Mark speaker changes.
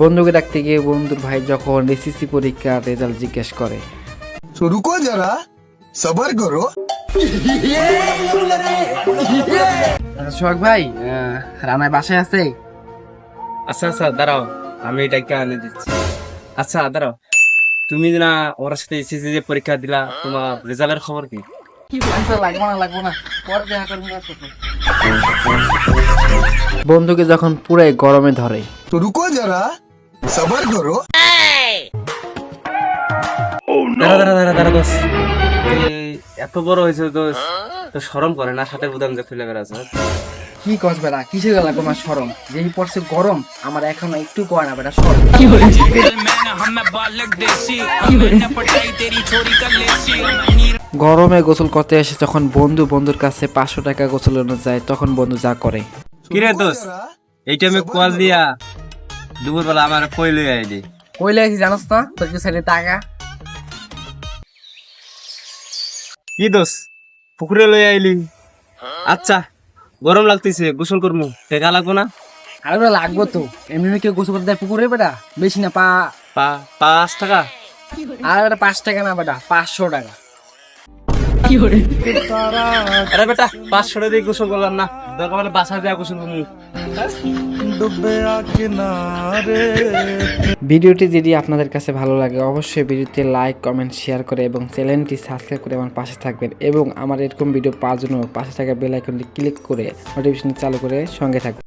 Speaker 1: বন্ধুকে ডাকতে গিয়ে বন্ধুর ভাই যখন এসএসসি পরীক্ষার রেজাল্ট জিজ্ঞেস করে।
Speaker 2: শুরু রুকো যারা সবার করো।
Speaker 3: আচ্ছা, সোহাগ ভাই রানায় বাসায় আছে?
Speaker 4: আচ্ছা আচ্ছা দাঁড়াও আমি এটাকে আনে দিচ্ছি। আচ্ছা দাঁড়াও তুমি না ওর সাথে এসএসসি যে পরীক্ষা দিলা তোমার রেজাল্টের খবর কি?
Speaker 3: আচ্ছা,
Speaker 1: বন্ধুকে যখন পুরাই গরমে ধরে।
Speaker 2: রুকো যারা সবার করো oh,
Speaker 4: দাঁড়া দাঁড়া দাঁড়া dos. দোষ এত বড় হয়েছে দোষ তো সরম করে না সাথে বুদাম যে খুলে বেড়াচ্ছে হ্যাঁ?
Speaker 3: কি কস বেড়া কিসে গেল তোমার সরম যেই পড়ছে গরম আমার এখন একটু কয় না বেড়া সরম কি
Speaker 1: গরমে গোসল করতে এসে যখন বন্ধু বন্ধুর কাছে পাঁচশো টাকা গোসলানো যায় তখন বন্ধু যা করে।
Speaker 4: কিরে দোষ এইটা আমি কল দিয়া। দুপুর বেলা আমার কই লই আইলি?
Speaker 3: কইলে আছি জানোস না তোর কি সাইডে টাকা?
Speaker 4: কি দোষ? পুকুরে লই আইলি? আচ্ছা গরম লাগতেছে গোসল করমু। টেকা লাগবো না?
Speaker 3: আরে বেটা লাগবো তো। এমনি কেউ গোসল করতে দেয় পুকুরে বেটা? বেশি না পা
Speaker 4: পা পাঁচ টাকা?
Speaker 3: আর বেটা পাঁচ টাকা না বেটা পাঁচশো টাকা।
Speaker 4: কি আরে বেটা পাঁচশো টাকা দিয়ে গোসল করলাম না। দরকার হলে বাসা দেওয়া গোসল
Speaker 1: ভিডিওটি যদি আপনাদের কাছে ভালো লাগে অবশ্যই ভিডিওতে লাইক কমেন্ট শেয়ার করে এবং চ্যানেলটি সাবস্ক্রাইব করে আমার পাশে থাকবেন এবং আমার এরকম ভিডিও পাওয়ার জন্য পাশে থাকা বেল আইকনটি ক্লিক করে নোটিফিকেশন চালু করে সঙ্গে থাকবেন